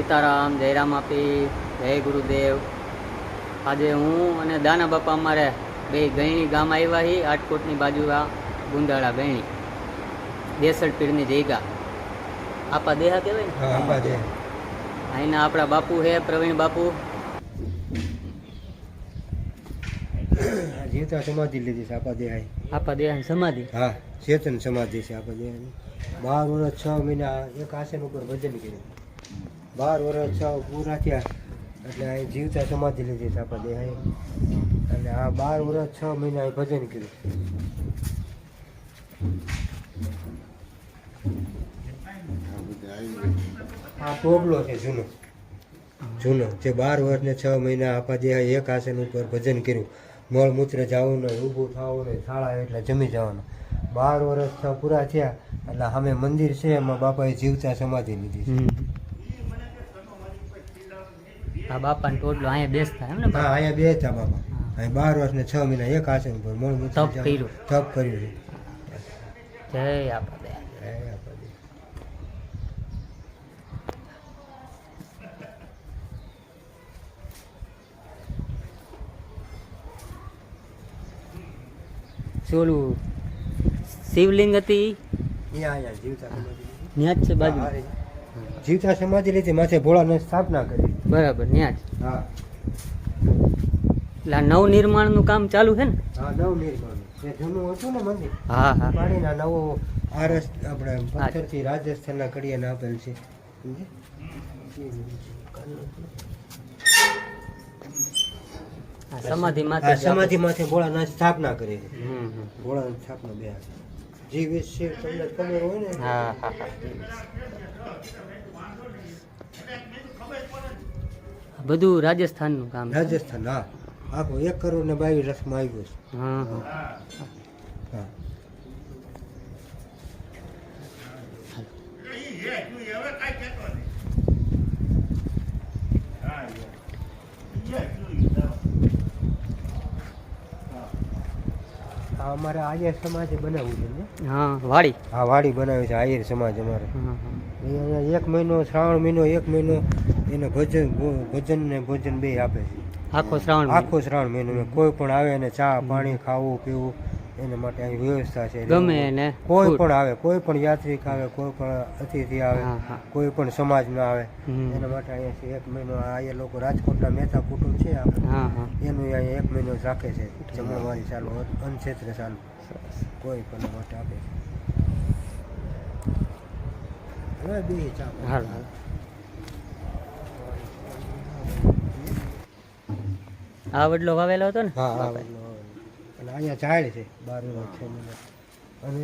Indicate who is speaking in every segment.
Speaker 1: સીતારામ જયરામ આપી જય ગુરુદેવ. આજે હું અને દાના બાપા અમારે બે ગયણી ગામ આવ્યા હી આટકોટની બાજુ આ ગુંદાળા ગયણી દેસડ પીરની જયગા. આપા દેહા કહેવાય ને? અહીંના આપણા બાપુ હે પ્રવીણ બાપુ.
Speaker 2: જીવતા સમાધિ લીધી છે આપા દેહાઈ
Speaker 1: આપા દેહાની સમાધિ?
Speaker 2: હા ચેતન સમાધિ છે આપા દેહાની. બાર વર્ષ છ મહિના એક આસન ઉપર ભજન કર્યું. બાર વર્ષ પૂરા થયા. એટલે અહીં જીવતા સમાધિ લીધી છે આપા દેહાઈ અને આ બાર વર્ષ છ મહિના અહીં ભજન કર્યું. આ પોગલો છે જૂનો. જૂનો, જે બાર વર્ષ ને છ મહિના આપા દેહાઈ એક આસન ઉપર ભજન કર્યું. મળમૂત્ર જવું ને ઊભું થવું ને શાળા એટલે જમી જવાનું. બાર વર્ષ છ પૂરા થયા, એટલે સામે મંદિર છે, એમાં બાપાએ જીવતા સમાધિ લીધી છે
Speaker 1: બાપા ટોટલો અહીંયા બેસતા એમ ને
Speaker 2: હા અહીંયા બેસતા બાપા અહીં બાર વર્ષ ને છ મહિના એક આસન ઉપર મોડું
Speaker 1: તપ કર્યું.
Speaker 2: તપ કર્યું
Speaker 1: જય આપા દેહા
Speaker 2: એ આપા દે.
Speaker 1: ઓલું શિવલિંગ હતી. ત્યાં જ છે બાજુ
Speaker 2: હા, હા. જીવતા સમાધિ લીધી માથે ભોળાને સ્થાપના કરી
Speaker 1: બરાબર ત્યાં જ.
Speaker 2: હા.
Speaker 1: એટલે નિર્માણ નવનિર્માણનું કામ ચાલુ છે ને?
Speaker 2: હા નવ નિર્માણ જે જૂનું હતું ને મંદિર
Speaker 1: હા હા.
Speaker 2: પાણીના નવો આરસ આપણે પથ્થરથી રાજસ્થાનના કડિયાને આપેલ છે?
Speaker 1: સમાધિ માથે
Speaker 2: સમાધિ માથે ભોળાના સ્થાપના કરી છે.
Speaker 1: આપણે- હમ, હમ.
Speaker 2: ભોળાની સ્થાપના બે. જે છે તમને ખબર હોય ને?
Speaker 1: હા હા હા. બધું રાજસ્થાનનું કામ
Speaker 2: રાજસ્થાન હા. આખો એક કરોડ ને બાવીસ રથમાં આવ્યું છે.
Speaker 1: હા હા.
Speaker 2: અમારે આયર સમાજે બનાવવું છે ને?
Speaker 1: હા વાડી.
Speaker 2: હા વાડી બનાવી છે આયર સમાજ અમારે. એક મહિનો શ્રાવણ મહિનો એક મહિનો એને ભજન ભજન ને ભોજન બે આપે છે.
Speaker 1: આખો શ્રાવણ.
Speaker 2: આખો શ્રાવણ મહિનો. કોઈ પણ આવે એને ચા પાણી ખાવું પીવું એના માટે અહીં વ્યવસ્થા છે.
Speaker 1: ગમે એને
Speaker 2: કોઈ પણ આવે કોઈ પણ યાત્રિક આવે કોઈ પણ અતિથિ આવે. કોઈ પણ સમાજના આવે. એના માટે અહીંયા એક મહિનો આ લોકો રાજકોટના મહેતા કુટુંબ છે આપણે એનું અહીંયા એક મહિનો રાખે છે. જમણવારી ચાલુ અનક્ષેત્ર ચાલુ. કોઈ પણ માટે આપે છે. હવે બે ચા
Speaker 1: હાલ હાલ આ વડલો વાવેલો હતો ને?
Speaker 2: હા આ વડલો અને અહીંયા ઝાડ છે બાર વર્ષ છે અને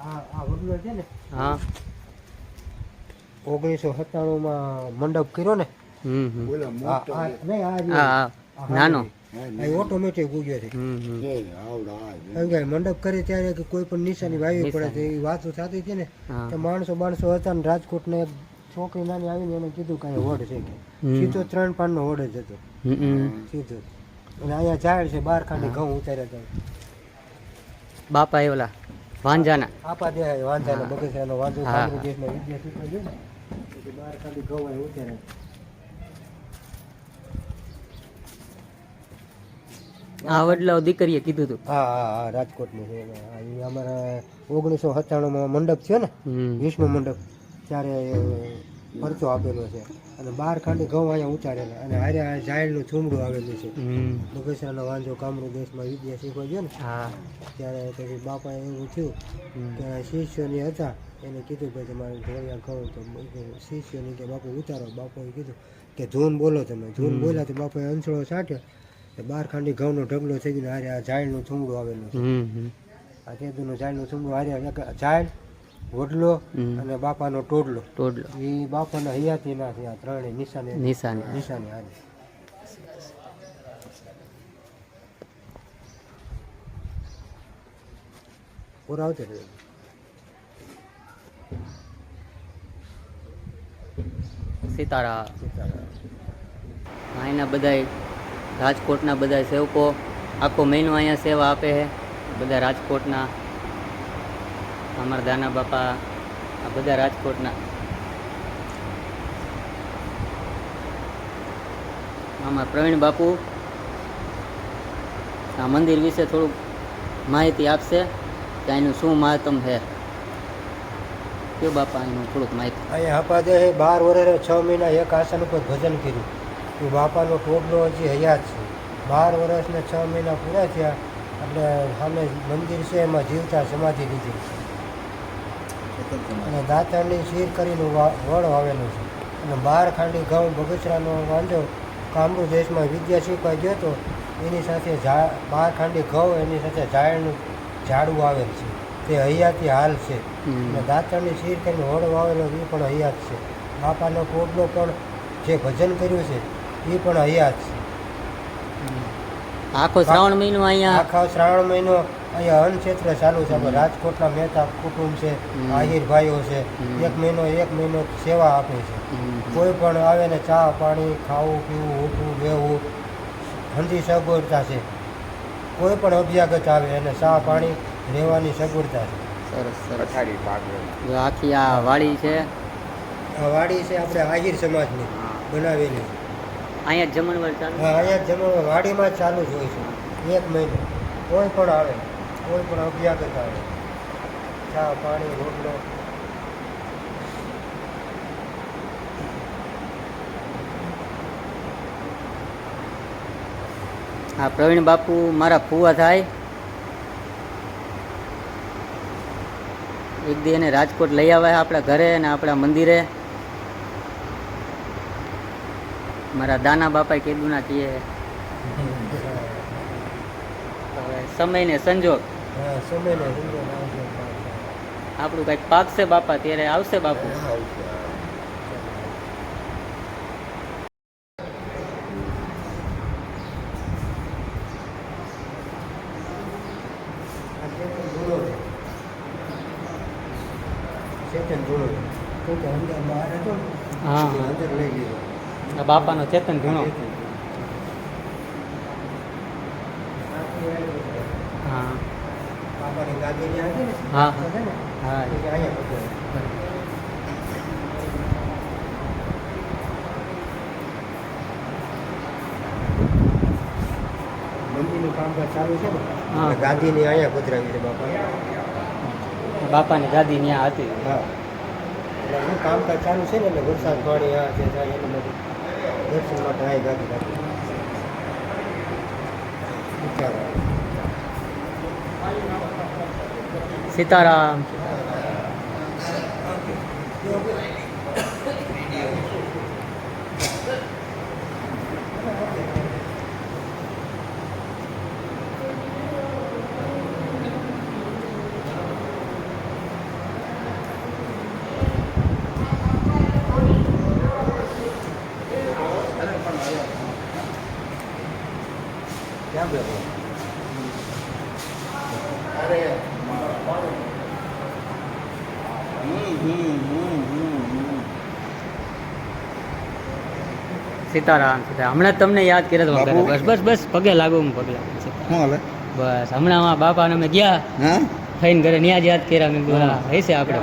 Speaker 2: આ આ વડલો છે ને
Speaker 1: હા.
Speaker 2: ઓગણીસો સત્તાણુંમાં મંડપ કર્યો ને
Speaker 1: હમ હમ.
Speaker 2: આ આ નહીં આ જે-
Speaker 1: હા હા.
Speaker 2: આ
Speaker 1: નાનો.
Speaker 2: ઓટોમેટિક ઉગ્યો છે. મંડપ કરે ત્યારે કોઈ પણ નિશાની વાવી પડે છે એ વાતો થતી હતી ને માણસો માણસો હતા ને રાજકોટને એક છોકરી નાની આવીને એને કીધું કે અહીંયા વડ છે કે. સીધો ત્રણ પાનનો વડ જ હતો. સીધો. અને અહીંયા ઝાડ છે બાર ખાંડી ઘઉં ઉતાર્યા હતા.
Speaker 1: બાપા એવલા વાંજાના.
Speaker 2: આપા દે વાંજાના બગસરાનો વાંજો
Speaker 1: હા,
Speaker 2: કામરૂ
Speaker 1: હા.
Speaker 2: દેશમાં વિદ્યા શીખવા ગયો ને. બાર ખાંડી ઘઉં અહીં ઉતાર્યા.
Speaker 1: આ વડલો દીકરીએ કીધું હતું
Speaker 2: હા હા હા રાજકોટનું છે. અમારા ઓગણીસો સત્તાણુંમાં મંડપ થયો ને
Speaker 1: વિષ્ણુ
Speaker 2: વીસમો મંડપ. ત્યારે પરચો આપેલો છે. અને બાર ખાંડી ઘઉં અહીંયા ઉતારેલા અને હારે આ ચૂમડું આવેલું છે. બગસરાનો વાંધો કામરૂ દેશમાં વિદ્યા શીખવા ગયો ને ત્યારે પછી બાપાએ એવું થયું. કે શિષ્યોની હતા એને કીધું કે તમારે ઢોળિયા કહો તો શિષ્યોની કે બાપુ ઉતારો. બાપુએ કીધું કે ધૂન બોલો તમે. ધૂન બોલ્યા તો બાપાએ અંસળો છાંટ્યો તો બાર ખાંડી ઘઉંનો ઢગલો થઈ ગયો હારે આ ઝાડનું ચૂમડું આવેલું છે. આ તેદુનું ઝાડનું ચૂમડું હારે ઝાડ વડલો અને બાપાનો ટોડલો.
Speaker 1: ટોડલો.
Speaker 2: એ બાપાના હયાતી ના થયા ત્રણેય નિશાને
Speaker 1: નિશાની
Speaker 2: નિશાને હારે પૂરા આવતે રહે
Speaker 1: સીતારા. અહીંના બધાય રાજકોટના બધા સેવકો આખો મહિનો અહીંયા સેવા આપે છે. બધા રાજકોટના અમારા દાના બાપા, આ બધા રાજકોટના. આમાં પ્રવીણ બાપુ આ મંદિર વિશે થોડુંક માહિતી આપશે કે એનું શું મહત્તમ છે. કયો બાપા એનું થોડુંક માહિતી.
Speaker 2: અહીંયા આપાદે બાર વર્ષે છ મહિના એક આસન ઉપર ભજન કર્યું. એ બાપાનો ટોપલો હજી હયાત છે. બાર વર્ષને છ મહિના પૂરા થયા, એટલે સામે મંદિર છે, એમાં જીવતા સમાધિ લીધી. છે અને દાંતણની શીર કરીને વડ વાવેલું છે. અને બાર ખાંડી ઘઉં બગસરાનો વાંધો કામરૂ દેશમાં વિદ્યા શીખવા ગયો હતો એની સાથે ઝા બાર ખાંડી ઘઉં એની સાથે ઝાડનું ઝાડવું આવેલ છે. તે હૈયાથી હાલ છે. અને દાંતણની શીર કરીને વડ વાવેલો એ પણ હૈયાત છે. બાપાનો ટોપલો પણ જે ભજન કર્યું છે એ પણ હૈયાત છે.
Speaker 1: આખો શ્રાવણ મહિનો અહીંયા
Speaker 2: આખા શ્રાવણ મહિનો અહીંયા અન્ન ક્ષેત્ર ચાલુ છે. આપણે રાજકોટના મહેતા કુટુંબ છે. આહિર ભાઈઓ છે. એક મહિનો એક મહિનો સેવા આપે છે. કોઈ પણ આવે ને ચા પાણી ખાવું પીવું ઉઠવું બેવું ઠંડી સગવડતા છે. કોઈ પણ અભ્યાગત આવે એને ચા પાણી રહેવાની સગવડતા છે.
Speaker 1: સરસ સરસ. આખી આ વાડી છે.
Speaker 2: આ વાડી છે આપણે આહિર સમાજની બનાવેલી.
Speaker 1: અહીંયા જમણવાર ચાલુ?
Speaker 2: હા અહીંયા જમણવાર. વાડીમાં ચાલુ જ હોય છે. એક મહિનો. કોઈ પણ આવે. કોઈ પણ અભ્યાગત આવે. ચા પાણી રોટલો.
Speaker 1: હા પ્રવીણ બાપુ મારા ફુવા થાય. એક દી એને રાજકોટ લઈ આવ્યા આપણા ઘરે અને આપણા મંદિરે. મારા દાના બાપા કીધું ના કીએ હવે સમય ને સંજોગ.
Speaker 2: હા સમયને સમજો આવજો
Speaker 1: આપણું કંઈક પાકશે બાપા ત્યારે આવશે બાપુ.
Speaker 2: આ ચેતન જૂનો છે ચેતન જૂનો છે કેમ કે અંદર બહાર હતો ને
Speaker 1: હા.
Speaker 2: એટલે અંદર લઈ લીધો
Speaker 1: આ બાપાનો ચેતન
Speaker 2: છે.
Speaker 1: હા.
Speaker 2: બાપાની ગાદી ત્યાં હતી ને?
Speaker 1: હા.
Speaker 2: છે ને?
Speaker 1: હા.
Speaker 2: ગાદીની અહીંયા પધરાવી છે બાપા
Speaker 1: બાપાની ગાદી ત્યાં હતી.
Speaker 2: હા. કામકાજ ચાલુ છે ને? એટલે વરસાદ પાણી આ છે બધું. દર્શન માટે અહીં ગાદી રાખી વિચારો.
Speaker 1: સીતારામ સીતારામ સીતારામ. હમણાં જ તમને યાદ કર્યા તો. બસ બસ બસ પગે લાગુ હું પગે. લાગુ સીતારામ.
Speaker 3: શું હાલે?
Speaker 1: બસ હમણાં બાપાને અમે ગયા.
Speaker 3: હા?
Speaker 1: થઈને ઘરે ન્યા જ યાદ કર્યા. મેં કીધું હશે આપણે.